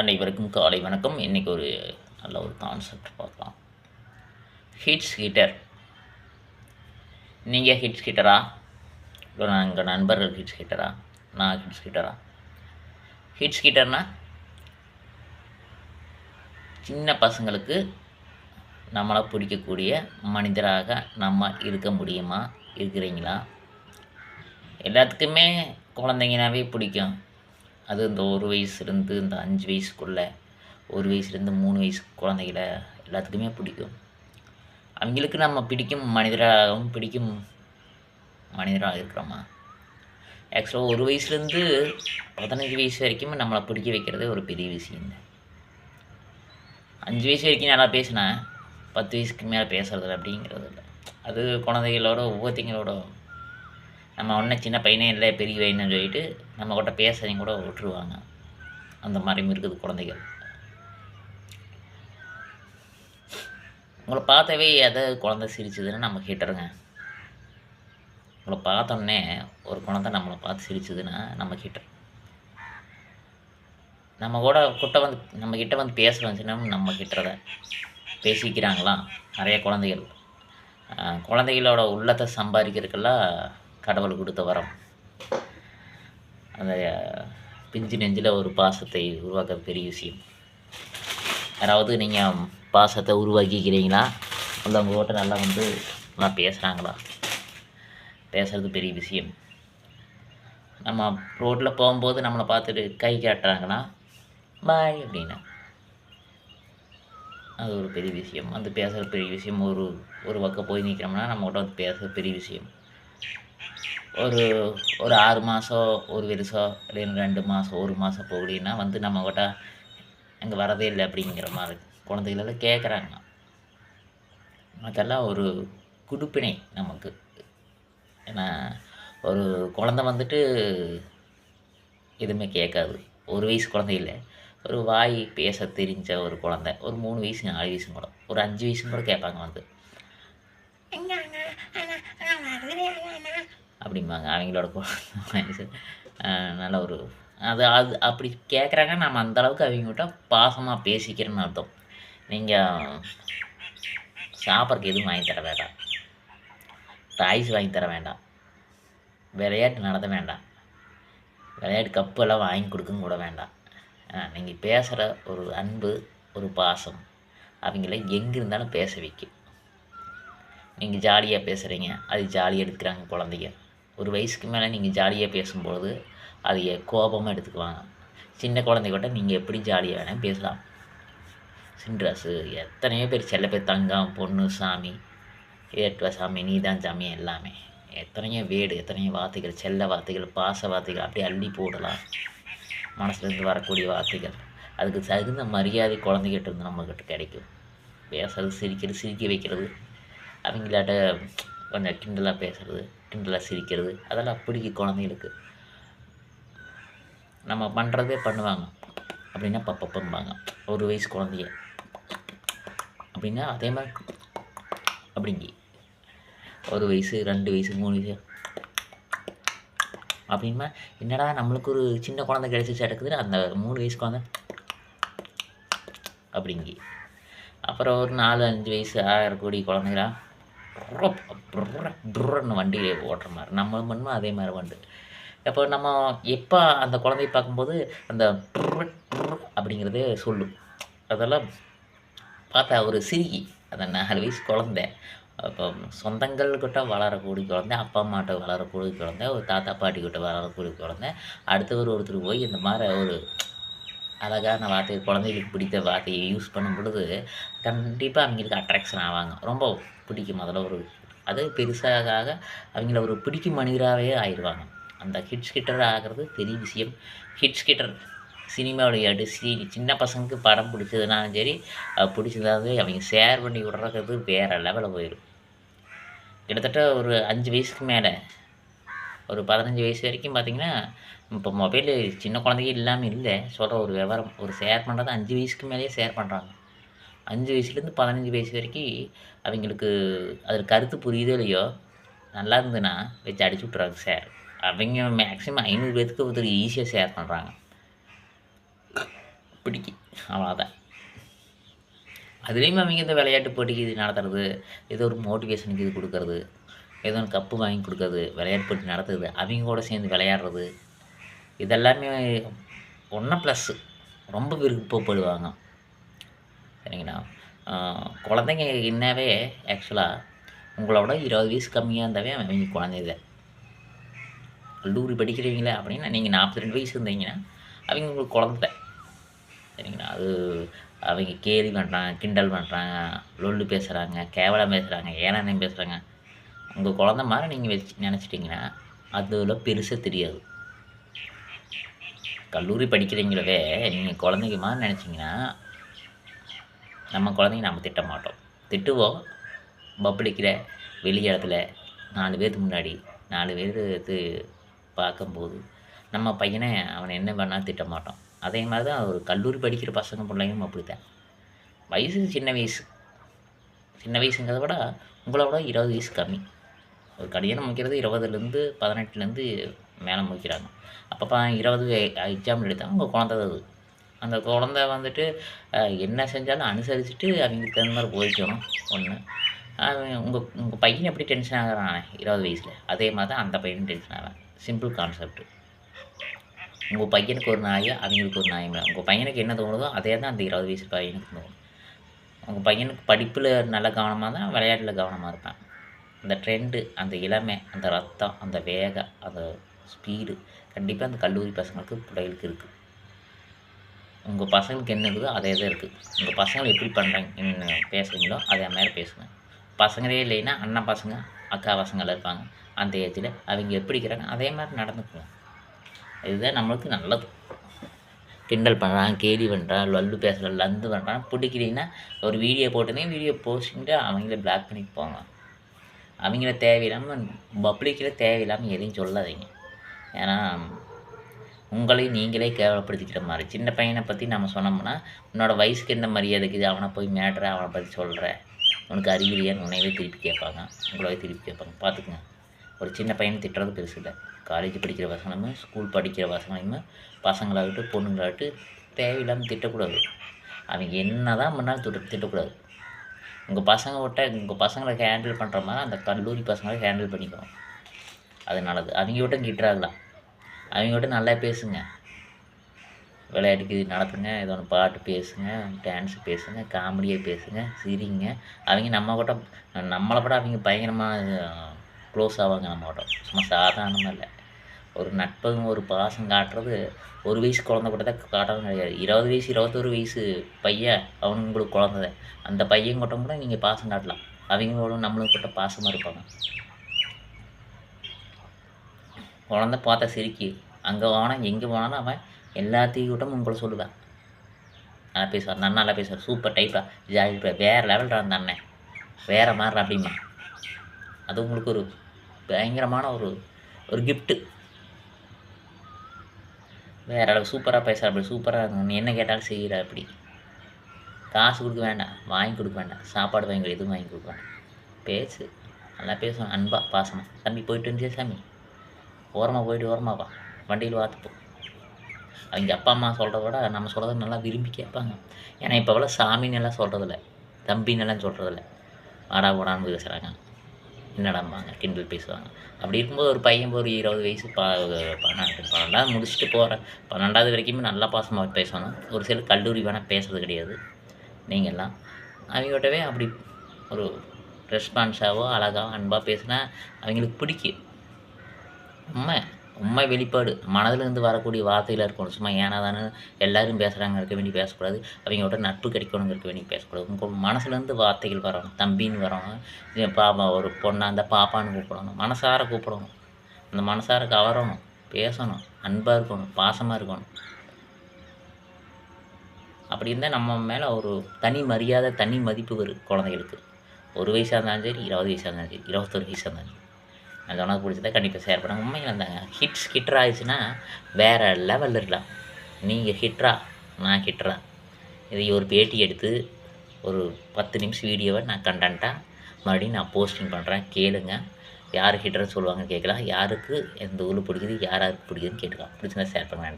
அனைவருக்கும் காலை வணக்கம். இன்றைக்கி ஒரு நல்ல ஒரு கான்செப்ட் பார்க்கலாம். ஹிட்ஸ் ஹீட்டர் நீங்கள் ஹிட்ஸ் ஹீட்டரா இல்லை எங்கள் நண்பர்கள் ஹிட்ஸ் ஹீட்டரா நான் ஹிட்ஸ் ஹீட்டரா ஹிட்ஸ் ஹீட்டர்னா சின்ன பசங்களுக்கு நம்மளை பிடிக்கக்கூடிய மனிதராக நம்ம இருக்க முடியுமா? இருக்கிறீங்களா? எல்லாத்துக்குமே குழந்தைங்கனாவே பிடிக்கும். அது இந்த ஒரு வயசுலேருந்து இந்த அஞ்சு வயசுக்குள்ளே ஒரு வயசுலேருந்து மூணு வயசு குழந்தைகளை எல்லாத்துக்குமே பிடிக்கும். அவங்களுக்கு நம்ம பிடிக்கும் மனிதராகவும் பிடிக்கும் மனிதராக இருக்கிறோமா? ஆக்சுவலாக ஒரு வயசுலேருந்து பதினஞ்சு வயசு வரைக்கும் நம்மளை பிடிக்க வைக்கிறதே ஒரு பெரிய விஷயம் அஞ்சு வயசு வரைக்கும் நல்லா பேசினேன் பத்து வயசுக்கு மேலே பேசுறது அப்படிங்கிறது இல்லை அது குழந்தைகளோட ஒவ்வொருத்தங்களோட நம்ம ஒன்றும் சின்ன பையனே இல்லை பெரிய பையன்னு சொல்லிட்டு நம்ம கிட்ட பேசுறதையும் கூட விட்டுருவாங்க. அந்த மாதிரி இருக்குது குழந்தைகள். உங்களை பார்த்தவே எதை குழந்தை சிரிச்சதுன்னு நம்ம கேட்டுருங்க. உங்களை பார்த்தோன்னே ஒரு குழந்தை நம்மளை பார்த்து சிரிச்சதுன்னா நம்ம கிட்ட நம்ம கூட கிட்ட வந்து நம்ம கிட்ட வந்து பேசுகிறோம் வந்துச்சுன்னா நம்ம கிட்டத பேசிக்கிறாங்களாம் நிறைய குழந்தைகள். குழந்தைகளோட உள்ளத்தை சம்பாதிக்கிறதுக்கெல்லாம் கடவுள் கொடுத்த வரம். அந்த பிஞ்சு நெஞ்சில் ஒரு பாசத்தை உருவாக்குறது பெரிய விஷயம். யாராவது நீங்கள் பாசத்தை உருவாக்கிக்கிறீங்களா? இல்லை உங்கள்கிட்ட நல்லா வந்து நல்லா பேசுகிறாங்களா பேசுகிறது பெரிய விஷயம். நம்ம ரோட்டில் போகும்போது நம்மளை பார்த்துட்டு கை காட்டுறாங்கன்னா பாய் அப்படின்னா. அது ஒரு பெரிய விஷயம். வந்து பேசுகிற பெரிய விஷயம். ஒரு ஒரு பக்கம் போய் நிற்கிறோம்னா நம்மகிட்ட வந்து பேசுகிற பெரிய விஷயம். ஒரு ஒரு ஆறு மாதம் ஒரு வருஷம் இல்லைன்னு ரெண்டு மாதம் ஒரு மாதம் போகலின்னா வந்து நம்ம கிட்ட அங்கே வரதே இல்லை அப்படிங்கிற மாதிரி குழந்தைகளெல்லாம் கேட்குறாங்க அதெல்லாம் ஒரு குடுப்பினை நமக்கு. ஏன்னா ஒரு குழந்தை வந்துட்டு எதுவுமே கேட்காது ஒரு வயசு குழந்தை இல்லை. ஒரு வாய் பேச தெரிஞ்ச ஒரு குழந்தை. ஒரு மூணு வயசு நாலு வயசு கூட. ஒரு அஞ்சு வயசு கூட கேட்பாங்க வந்து. அப்படிம்பாங்க. அவங்களோட நல்ல ஒரு அது அது அப்படி கேட்குறாங்க நம்ம அந்த அளவுக்கு அவங்ககிட்ட பாசமாக பேசிக்கிறேன்னு அர்த்தம். நீங்கள் சாப்பிட்றக்கு எதுவும் வாங்கி தர வேண்டாம். டாய்ஸ் வாங்கி தர வேண்டாம். விளையாட்டு நடத்த வேண்டாம். விளையாட்டு கப்பு எல்லாம் வாங்கி கொடுக்கும் கூட வேண்டாம். நீங்கள் பேசுகிற ஒரு அன்பு ஒரு பாசம் அவங்கள எங்கே இருந்தாலும் பேச வைக்கும். நீங்கள் ஜாலியாக பேசுகிறீங்க அது ஜாலியாக எடுக்கிறாங்க குழந்தைங்க. ஒரு வயசுக்கு மேலே நீங்கள் ஜாலியாக பேசும்பொழுது அது கோபமாக எடுத்துக்குவாங்க. சின்ன குழந்தைகிட்ட நீங்கள் எப்படி ஜாலியாக வேணால் பேசலாம். சின்ராசு எத்தனையோ பேர் செல்ல பேர் தங்கம் பொண்ணு சாமி ஏற்றுவ சாமி நீ தான் சாமி எல்லாமே. எத்தனையோ வேடு எத்தனையோ வார்த்தைகள் செல்ல வார்த்தைகள் பாச வார்த்தைகள் அப்படியே அள்ளி போடலாம். மனசுலேருந்து வரக்கூடிய வார்த்தைகள். அதுக்கு தகுந்த மரியாதை குழந்தைகிட்ட இருந்து நம்மக்கிட்ட கிடைக்கும். பேசுறது சிரிக்கிறது சிரிக்க வைக்கிறது. அவங்களாட்ட கொஞ்சம் கிண்டலாக பேசுறது கிண்டலாக சிரிக்கிறது அதெல்லாம் பிடிக்கும் குழந்தைகளுக்கு நம்ம பண்ணுறதே பண்ணுவாங்க. அப்படின்னா பப்பம்பாங்க ஒரு வயசு குழந்தைய. அப்படின்னா அதே மாதிரி அப்படிங்கி. ஒரு வயசு ரெண்டு வயசு மூணு வயசு. அப்படின்னா என்னடா நம்மளுக்கு ஒரு சின்ன குழந்தை கிடைச்சிச்சு எடுக்குதுன்னு அந்த மூணு வயசு குழந்தை. அப்படிங்கி. அப்புறம் ஒரு நாலு அஞ்சு வயசு ஆகக்கூடிய குழந்தைங்களா டுர்ன்னு வண்டி ஓட்டுற மாதிரி. நம்ம மண்ணும் அதே மாதிரி வண்டு. அப்போ நம்ம எப்போ அந்த குழந்தைய பார்க்கும்போது அந்த அப்படிங்கிறதே சொல்லும் அதெல்லாம் பார்த்தா ஒரு சிறுகி அந்த நாலு வயசு குழந்தை. அப்போ சொந்தங்கள்கிட்ட வளரக்கூடிய குழந்தை அப்பா அம்மாட்ட வளரக்கூடிய குழந்தை ஒரு தாத்தா பாட்டிக்கிட்ட வளரக்கூடிய குழந்தை அடுத்தவர் ஒருத்தர் போய் இந்த மாதிரி ஒரு அழகான வார்த்தை குழந்தைகளுக்கு பிடித்த வார்த்தையை யூஸ் பண்ணும் பொழுது கண்டிப்பாக அவங்களுக்கு அட்ராக்ஷன் ஆவாங்க. ரொம்ப பிடிக்கும் அதில் ஒரு அது பெருசாக ஆக அவங்கள ஒரு பிடிக்கும் மனிதராகவே ஆயிடுவாங்க. அந்த ஹிட்ஸ் கிட்டர் ஆகிறது பெரிய விஷயம். ஹிட்ஸ் கிட்டர் சினிமாவுடைய சி சின்ன பசங்களுக்கு படம் பிடிச்சதுனாலும் சரி பிடிச்சதாவது அவங்க ஷேர் பண்ணி விடுறது வேறு லெவலில் போயிடும். கிட்டத்தட்ட ஒரு அஞ்சு வயசுக்கு மேலே ஒரு பதினஞ்சு வயசு வரைக்கும் பார்த்திங்கன்னா இப்போ மொபைலு சின்ன குழந்தைங்க இல்லாமல் இல்லை. சொல்கிற ஒரு விவரம் ஒரு ஷேர் பண்ணுறது அஞ்சு வயசுக்கு மேலேயே ஷேர் பண்ணுறாங்க அஞ்சு வயசுலேருந்து பதினஞ்சு வயசு வரைக்கும் அவங்களுக்கு அதில் கருத்து புரியுதோ இல்லையோ நல்லா இருந்ததுன்னா வச்சு அடிச்சு விட்றாங்க ஷேர் அவங்க மேக்ஸிமம் ஐநூறு பேர்த்துக்கு ஒருத்தர் ஈஸியாக ஷேர் பண்ணுறாங்க பிடிக்கி அவ்வளோதான் அதுலேயும் அவங்க இந்த விளையாட்டு போட்டிக்கு இது நடத்துறது ஏதோ ஒரு மோட்டிவேஷனுக்கு இது கொடுக்கறது. ஏதோ ஒன்று கப்பு வாங்கி கொடுக்கறது விளையாட்டு போட்டி நடத்துறது அவங்க கூட சேர்ந்து விளையாடுறது. இதெல்லாமே ஒன்றா ப்ளஸ்ஸு ரொம்ப விருப்பப்படுவாங்க. சரிங்களா? குழந்தைங்க என்னவே ஆக்சுவலாக உங்களோட இருபது வயசு கம்மியாக இருந்தாவே அவங்க குழந்தைங்க கல்லூரி படிக்கிறீங்களே அப்படின்னா நீங்கள் நாற்பத்தி ரெண்டு வயசு இருந்தீங்கன்னா அவங்க உங்களுக்கு குழந்தை சரிங்களா? அது அவங்க கேலி பண்ணுறாங்க கிண்டல் பண்ணுறாங்க லொல்லு பேசுகிறாங்க கேவலம் பேசுகிறாங்க ஏனானே பேசுகிறாங்க உங்கள் குழந்த மாதிரி நீங்கள் வச்சு நினச்சிட்டிங்கன்னா அதில் பெருசாக தெரியாது. கல்லூரி படிக்கிறீங்களவே நீங்கள் குழந்தைங்க மாதிரி நினச்சிங்கன்னா நம்ம குழந்தைங்க நம்ம திட்ட மாட்டோம். திட்டுவோம். பப்ளிக்கில் வெளி இடத்துல நாலு பேருக்கு முன்னாடி நாலு பேருக்கு பார்க்கும்போது நம்ம பையனை அவனை என்ன பண்ணால் திட்ட மாட்டோம் அதே மாதிரி தான் ஒரு கல்லூரி படிக்கிற பசங்க பிள்ளைங்களும் அப்படி தான் வயசு சின்ன வயசு. சின்ன வயசுங்கிறத விட உங்களை விட இருபது வயசு கம்மி. ஒரு கல்யாணம் முடிக்கிறது இருபதுலேருந்து பதினெட்டுலேருந்து மேலே முடிக்கிறாங்க அப்போ இருபது எக்ஸாம் எடுத்தாங்க உங்கள் குழந்தை அது. அந்த குழந்த வந்துட்டு என்ன செஞ்சாலும் அனுசரிச்சுட்டு அவங்களுக்கு தகுந்த மாதிரி போய்க்கணும் ஒன்று உங்கள் உங்கள் பையன் எப்படி டென்ஷன் ஆகிறான் இருபது வயசில்? அதே மாதிரி தான் அந்த பையனும் டென்ஷன் ஆகிறான். சிம்பிள் கான்செப்ட் உங்கள் பையனுக்கு ஒரு நாய் அவங்களுக்கு ஒரு நாய் உங்கள் பையனுக்கு என்ன தோணுதோ அதே தான் அந்த இருபது வயசு பையனுக்கு தோணும். உங்கள் பையனுக்கு படிப்பில் நல்ல கவனமாக தான் விளையாட்டில் கவனமாக இருப்பான். அந்த ட்ரெண்டு அந்த இளமை அந்த ரத்தம் அந்த வேகம் அந்த ஸ்பீடு கண்டிப்பாக அந்த கல்லூரி பசங்களுக்கு பிள்ளைகளுக்கு இருக்குது உங்கள் பசங்களுக்கு என்ன இருக்குதோ அதே தான் இருக்குது உங்கள் பசங்களை எப்படி பண்ணுறாங்க பேசுகிறீங்களோ அதே மாதிரி பேசுங்க. பசங்களே இல்லைன்னா அண்ணன் பசங்க அக்கா பசங்களாம் இருப்பாங்க. அந்த ஏஜில் அவங்க எப்படி இருக்கிறாங்க அதே மாதிரி நடந்துக்குவோம் இதுதான் நம்மளுக்கு நல்லது. கிண்டல் பண்ணுறான் கேலி பண்ணுறான் லல்லு பேசுகிறான் லந்து பண்ணுறான் பிடிக்கிறீங்கன்னா ஒரு வீடியோ போட்டுனே வீடியோ போஸ்டிங்கிட்டு அவங்கள பிளாக் பண்ணிட்டு போங்க. அவங்கள தேவையில்லாமல் பப்ளிக்கில் தேவையில்லாமல் எதையும் சொல்லாதீங்க. ஏன்னா உங்களை நீங்களே கேவலப்படுத்திக்கிற மாதிரி. சின்ன பையனை பற்றி நம்ம சொன்னோம்னா உன்னோட வயசுக்கு என்ன மரியாதை இருக்குது? அவனை போய் மேட்ற அவனை பற்றி சொல்கிற உனக்கு அறிவிலியான்னு உன்னையவே திருப்பி கேட்பாங்க. உங்களவே திருப்பி கேட்பாங்க. பார்த்துக்குங்க. ஒரு சின்ன பையனை திட்டுறது பெருசு இல்லை. காலேஜ் படிக்கிற பசங்களுமே ஸ்கூல் படிக்கிற பசங்களையுமே பசங்களாகட்டும் பொண்ணுங்களாகட்டும் தேவையில்லாமல் திட்டக்கூடாது. அவங்க என்ன தான் பண்ணாலும் திட்ட திட்டக்கூடாது. உங்கள் பசங்க விட்ட உங்கள் பசங்களை ஹேண்டில் பண்ணுற மாதிரி அந்த கல்லூரி பசங்களை ஹேண்டில் பண்ணிக்கணும் அது நல்லது. அவங்க விட்ட கிட்டுறாங்களாம் அவங்க விட்ட நல்லா பேசுங்க. விளையாட்டுக்கு இது நடத்துங்க. ஏதோ ஒன்று பாட்டு பேசுங்க டான்ஸ் பேசுங்க காமெடியாக பேசுங்க சிரிங்க. அவங்க நம்ம கூட நம்மளை விட அவங்க பயங்கரமாக க்ளோஸ் ஆவாங்க நம்ம கூட சும்மா சாதாரணமாக இல்லை. ஒரு நட்பும் ஒரு பாசம் காட்டுறது ஒரு வயசு குழந்த கூட தான் காட்டணும் கிடையாது. இருபது வயசு இருபத்தொரு வயசு பையன் அவனுக்கு உங்களுக்கு குழந்தத அந்த பையன் கூட்டம் கூட நீங்கள் பாசம் காட்டலாம். அவங்களோட நம்மளுக்கு கிட்ட பாசமாக இருப்பாங்க. குழந்த பார்த்தா சிரிக்கி. அங்கே போனால் எங்கே போனாலும் அவன் எல்லாத்தையும் கூட்டம் உங்களை சொல்லுவேன் நல்லா பேசுவார். அந்த அண்ணா நல்லா பேசுவார். சூப்பர் டைப்பாக ஜாலி வேறு லெவலில் அந்த அண்ணன். வேறு மாதிரி அப்படிமா அது உங்களுக்கு ஒரு பயங்கரமான ஒரு ஒரு கிஃப்ட்டு வேற அளவு சூப்பராக பேசுகிற அப்படி சூப்பராக நீ என்ன கேட்டாலும் செய்கிற அப்படி காசு கொடுக்க வேண்டாம் வாங்கி கொடுக்க வேண்டாம். சாப்பாடு வாங்கி எதுவும் வாங்கி கொடுக்க வேண்டாம். பேசு. நல்லா பேசணும் அன்பா பாசமாக தம்பி போயிட்டு வந்துச்சே சாமி? ஓரமாக போயிட்டு ஓரமாக வா. வண்டியில் பார்த்துப்போம் அவங்க அப்பா அம்மா சொல்கிறத விட நம்ம சொல்கிறத நல்லா விரும்பி கேட்பாங்க. ஏன்னா இப்போ அவ்வளோ சாமின்னு எல்லாம் சொல்கிறதில்ல தம்பின்னு எல்லாம் சொல்கிறதில்ல வாடா போடான்னு பேசுகிறாங்க என்னடாம்பாங்க கிண்டல் பேசுவாங்க. அப்படி இருக்கும்போது ஒரு பையன் ஒரு இருபது வயசு ப பன்னெண்டு பன்னெண்டாவது முடிச்சுட்டு போகிற பன்னெண்டாவது வரைக்குமே நல்லா பாசமாக பேசணும். ஒரு சில கல்லூரி வேணால் பேசுறது கிடையாது. நீங்கள்லாம் அவங்ககிட்டவே அப்படி ஒரு ரெஸ்பான்ஸாவோ அழகாக அன்பாக பேசுனா அவங்களுக்கு பிடிக்கும். உண்மை உண்மை வெளிப்பாடு. மனதிலிருந்து வரக்கூடிய வார்த்தையில் இருக்கணும். சும்மா ஏன்னா தானே எல்லோரும் பேசுகிறாங்க இருக்க வேண்டி பேசக்கூடாது. அவங்களோட நட்பு கிடைக்கணுங்க இருக்க வேண்டி பேசக்கூடாது. உங்கள் மனசுலேருந்து வார்த்தைகள் வரணும் தம்பின்னு வரணும் பாப்பா ஒரு பொண்ணை அந்த பாப்பான்னு கூப்பிடணும். மனசார கூப்பிடணும். அந்த மனசார கவரணும். பேசணும். அன்பாக இருக்கணும். பாசமாக இருக்கணும். அப்படி இருந்தால் நம்ம மேலே ஒரு தனி மரியாதை தனி மதிப்பு வரும் குழந்தைகளுக்கு. ஒரு வயசாக இருந்தாலும் சரி இருபது வயசாக இருந்தாலும் சரி இருபத்தொரு வயசாக இருந்தாலும் சரி. அந்த உனக்கு பிடிச்சதை கண்டிப்பாக ஷேர் பண்ணுங்கள் உண்மையில் அந்த ஹிட்ஸ் ஹிட்ரா ஆயிடுச்சுன்னா வேறு லெவலில் இருக்கலாம். நீங்கள் ஹிட்ரா நான் ஹிட்ரா இதை ஒரு பேட்டி எடுத்து ஒரு பத்து நிமிஷம் வீடியோவை நான் கண்டென்ட்டாக மறுபடியும் நான் போஸ்டிங் பண்ணுறேன் கேளுங்க. யார் ஹிட்டர்னு சொல்லுவாங்கன்னு கேட்கலாம். யாருக்கு எந்த ஊரில் பிடிக்குது யார் யாருக்கு பிடிக்குதுன்னு கேட்டுக்கலாம். பிடிச்சிருந்தா ஷேர் பண்ணுங்கள்